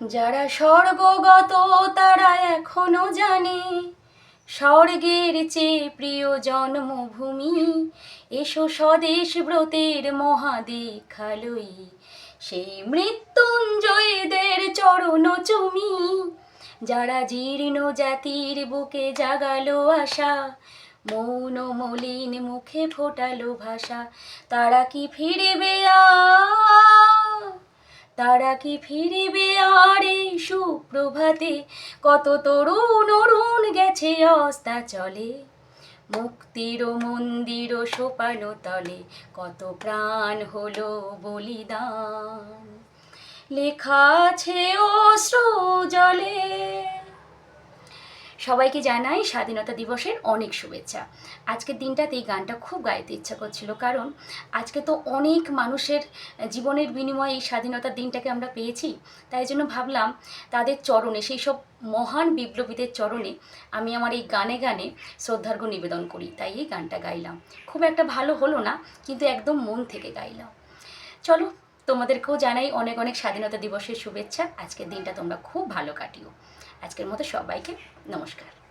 যারা স্বর্গগত তারা এখনও জানে। স্বর্গের চেয়ে প্রিয় জন্মভূমি, এসো স্বদেশ ব্রতের মহাদেখালই সেই মৃত্যুঞ্জয়দের চরণ চুমি, যারা জীর্ণ জাতির বুকে জাগালো আশা, মৌন মলিন মুখে ফোটালো ভাষা। তারা কি ফিরবে তারা কি ফিরিবে আর এই সুপ্রভাতে। কত তরুণ অরুণ গেছে অস্তা চলে মুক্তির মন্দির সোপানো তলে। কত প্রাণ হলো বলিদান। লেখা আছে অশ্রু জলে। সবাইকে জানাই স্বাধীনতা দিবসের অনেক শুভেচ্ছা। আজকের দিনটাতে এই গানটা খুব গাইতে ইচ্ছা করছিল কারণ আজকে তো অনেক মানুষের জীবনের বিনিময়ে এই স্বাধীনতার দিনটাকে আমরা পেয়েছি। তাই জন্য ভাবলাম তাদের চরণে, সেই সব মহান বিপ্লবীদের চরণে আমি আমার এই গানে গানে শ্রদ্ধার্ঘ নিবেদন করি। তাই এই গানটা গাইলাম। খুব একটা ভালো হলো না, কিন্তু একদম মন থেকে গাইলাম। চলো তোমাদেরকেও জানাই অনেক অনেক স্বাধীনতা দিবসের শুভেচ্ছা। আজকের দিনটা তোমরা খুব ভালো কাটিও। আজকের মতো সবাইকে নমস্কার।